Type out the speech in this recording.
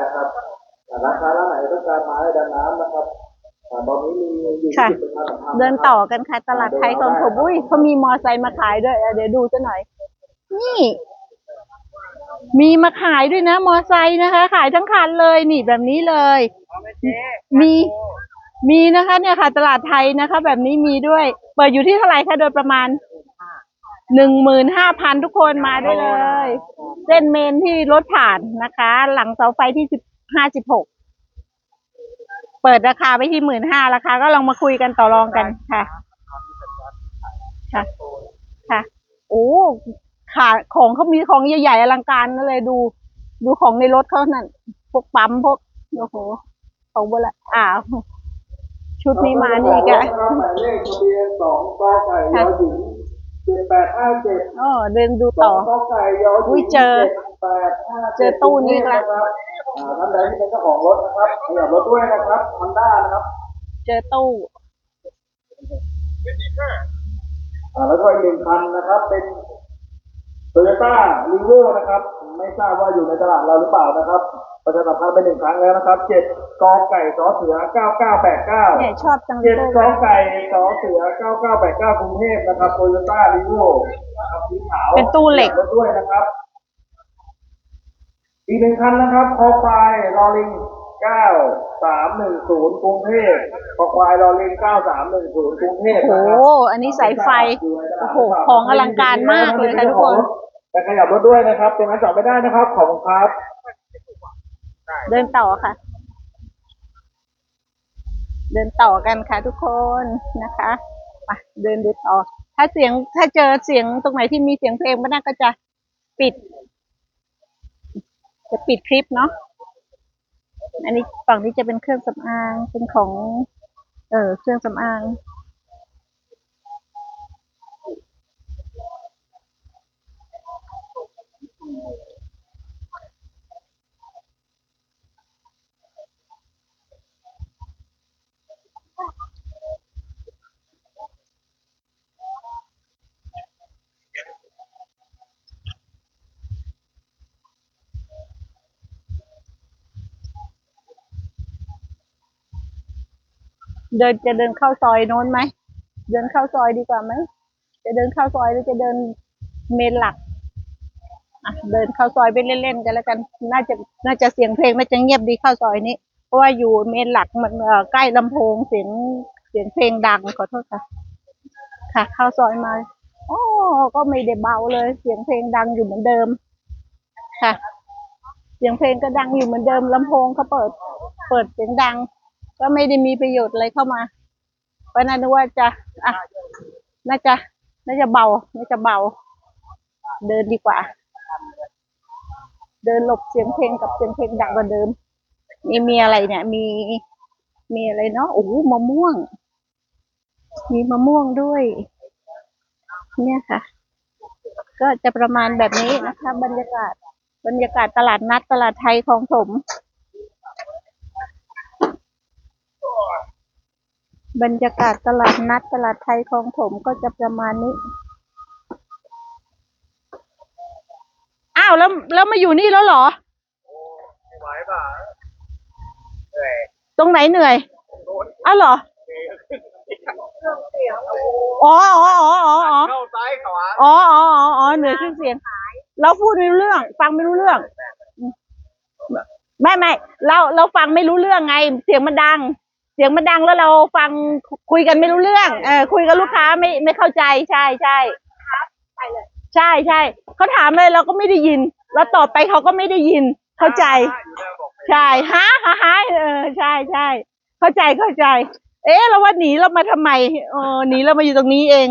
นะครับอ่าร้านค้าร้านไหนต้องการไม้ดำน้ำนะครับอ่าตอนนี้มีอยู่ค่ะ ที่จุดประชาสัมพันธ์เดินนะครับต่อกันค่ะ ตลาดไทยของผมอุ้ยเขามีมอไซค์มาขายด้วยอะเดี๋ยวดูซะหน่อย นี่ มีมาขายด้วยนะ มอไซค์นะคะ ขายทั้งคันเลยนี่แบบนี้เลย มี มีนะคะ เนี่ยค่ะ ตลาดไทยนะคะ แบบนี้มีด้วย เปิดอยู่ที่เท่าไหร่คะโดยประมาณ หนึ่งหมื่นห้าพันทุกคนมาได้เลย เส้นเมนที่รถผ่านนะคะ หลังเสาไฟที่สิบห้าสิบหกเปิดราคาไปที่หมื่นห้าราคาก็ลองมาคุยกันต่อรองกันค่ะ ค่ะ ค่ะ โอ้ขาของเขามีของใหญ่ๆอลังการนั่นเลยดู ดูของในรถเขานั่นพวกปั๊มพวกโอ้โหของโบราณอ้าวชุดนี้มานี่แกหมายเลขทะเบียนสองกไก่ยอหญิง เจ็ดแปดห้าเจ็ดอ๋อเดินดูสอต่องกไก่ยอหญิงอุ้ยเจอแปดห้าเจอตู้นี้อีกแล้ว นะครับอ่าท่านใดที่เป็นเจ้าของรถนะครับขยับรถด้วยนะครับฮอนด้านะครับเจอตู้ อ่าแล้วก็อีกหนึ่งคันนะครับ เป็นโตโยต้าลีโวนะครับ ไม่ทราบว่าอยู่ในตลาดเราหรือเปล่านะครับ ประชาสัมพันธ์ไปหนึ่งครั้งแล้วนะครับเจ็ดกอไก่สอเสือเก้าเก้าแปดเก้าเนี่ยชอบจังเลเจ็ยดตู้กอไก่สอเสือเก้าเก้าแปดเก้ากรุงเทพนะครับโตโยต้าลีโวนะครับสีขาวเป็นตู้เหล็กรถด้วยนะครับอีกหนึ่งคันนะครับคอควายรอลิงเก้าสามหนึ่งศูนย์กรุงเทพคอควายรอลิงเก้าสามหนึ่งศูนย์กรุงเทพโอ้โหนะครับอันนี้สายไฟ โอ้โห ของอลังการมากเลยค่ะทุกคน แต่ขยับรถด้วยนะครับ ตรงนั้นจอดไม่ได้นะครับ ขอบคุณครับ เดินต่อค่ะ เดินต่อกันค่ะทุกคนนะคะมาเดินดูต่อ ถ้าเสียงถ้าเจอเสียงตรงไหนที่มีเสียงเพลงก็น่าก็จะปิด จะปิดคลิปเนาะอันนี้ฝั่งนี้จะเป็นเครื่องสำอางเป็นของ เออเครื่องสำอาง เดินจะเดินเข้าซอยโน้นไหม เดินเข้าซอยดีกว่าไหม จะเดินเข้าซอยหรือจะเดินเมนหลักอะเดินเข้าซอยไปเล่นๆกันแล้วกัน น่าจะน่าจะเสียงเพลงน่าจะเงียบดีเข้าซอยนี้ เพราะว่าอยู่เมนหลักมันเอ่อใกล้ลำโพงเสียงเสียงเพลงดังขอโทษค่ะ ค่ะ เข้าซอยมาโอ้ก็ไม่ได้เบาเลย เสียงเพลงดังอยู่เหมือนเดิม ค่ะ เสียงเพลงก็ดังอยู่เหมือนเดิมลำโพงเขาเปิด เปิดเสียงดัง ก็ไม่ได้มีประโยชน์อะไรเข้ามา เพราะนั้นนึกว่าจะอะน่าจะน่าจะเบาน่าจะเบา เดินดีกว่า เดินหลบเสียงเพลงกับเสียงเพลงดังกว่าเดิมนี่มีอะไรเนี่ย มีมีอะไรเนาะโอ้มะม่วง มีมะม่วงด้วย เนี่ยค่ะ ก็จะประมาณแบบนี้นะคะ บรรยากาศ บรรยากาศตลาดนัดตลาดไทยของผม บรรยากาศตลาดนัดตลาดไทยของผมก็จะประมาณนี้ อ้าวแล้วแล้วมาอยู่นี่แล้วเหรอ ไม่ไหวป่ะเหนื่อยตรงไหนเหนื่อยอ้าวเหรออ๋ออ๋ออ๋ออ๋ออ๋อเข้าซ้ายขวาอ๋ออ๋ออ๋ออ๋อเหนื่อยขึ้นเสียง เราพูดไม่รู้เรื่อง ฟังไม่รู้เรื่อง ไม่ไม่เราเราฟังไม่รู้เรื่องไง เสียงมันดัง เสียงมันดังแล้วเราฟังคุยกันไม่รู้เรื่อง เออคุยกับลูกค้าไม่ไม่เข้าใจใช่ใช่ใช่ใช่เขาถามเลยเราก็ไม่ได้ยิน แล้วตอบไปเขาก็ไม่ได้ยิน เข้าใจ ใช่ฮะฮะฮะเออใช่ใช่เข้าใจเข้าใจ เอ๊ะเราว่าหนีเรามาทำไมเออหนีเรามาอยู่ตรงนี้เอง